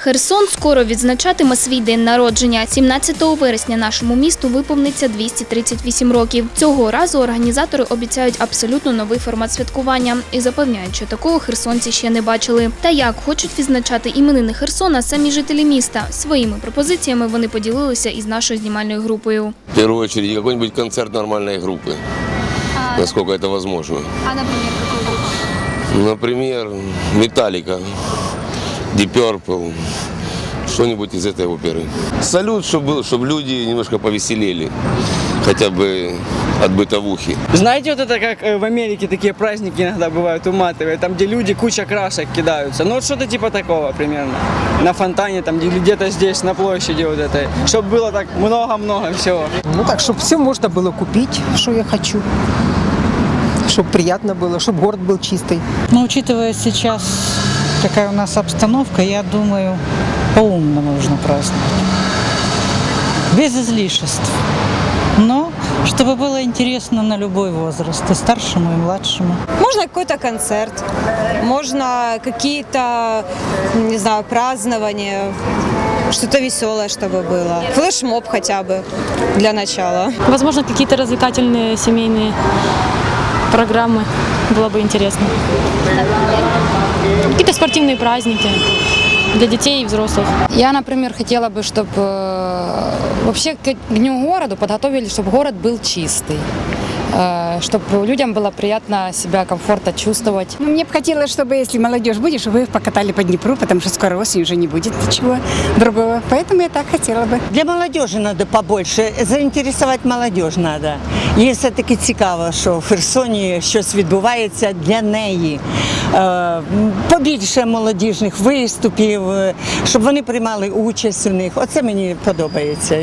Херсон скоро відзначатиме свій день народження. 17 вересня нашому місту виповниться 238 років. Цього разу організатори обіцяють абсолютно новий формат святкування і запевняють, що такого херсонці ще не бачили. Та як хочуть відзначати іменини Херсона самі жителі міста. Своїми пропозиціями вони поділилися із нашою знімальною групою. В первую очередь какой-нибудь концерт нормальной группы, насколько это возможно. А, наприклад, якою Например, Металлика, Deep Purple, что-нибудь из этой оперы. Салют, чтобы, чтобы люди немножко повеселели, хотя бы от бытовухи. Знаете, вот это как э, в Америке такие праздники иногда бывают уматывают, там где люди куча красок кидаются. Ну вот что-то типа такого примерно. На фонтане там или где-то здесь на площади вот этой. Чтобы было так много-много всего. Ну так, чтобы все можно было купить, что я хочу. Чтобы приятно было, чтобы город был чистый. Но учитывая сейчас, какая у нас обстановка, я думаю, по-умному нужно праздновать. Без излишеств. Но чтобы было интересно на любой возраст, и старшему, и младшему. Можно какой-то концерт, можно какие-то, не знаю, празднования, что-то веселое, чтобы было. Флешмоб хотя бы для начала. Возможно, какие-то развлекательные семейные программы. Было бы интересно. Какие-то спортивные праздники для детей и взрослых. Я, например, хотела бы, чтобы вообще к Дню городу подготовили, чтобы город был чистый, чтобы людям было приятно себя комфортно чувствовать. Ну, мне бы хотелось, чтобы, если молодежь будет, чтобы вы их покатали по Днепру, потому что скоро осень уже не будет ничего другого. Поэтому я так хотела бы. Для молодежи надо побольше, заінтересувати молодіж надо. Їй все-таки цікаво, що в Херсоні щось відбувається для неї. Е, Побільше молодіжних виступів, е, щоб вони приймали участь у них. Оце мені подобається.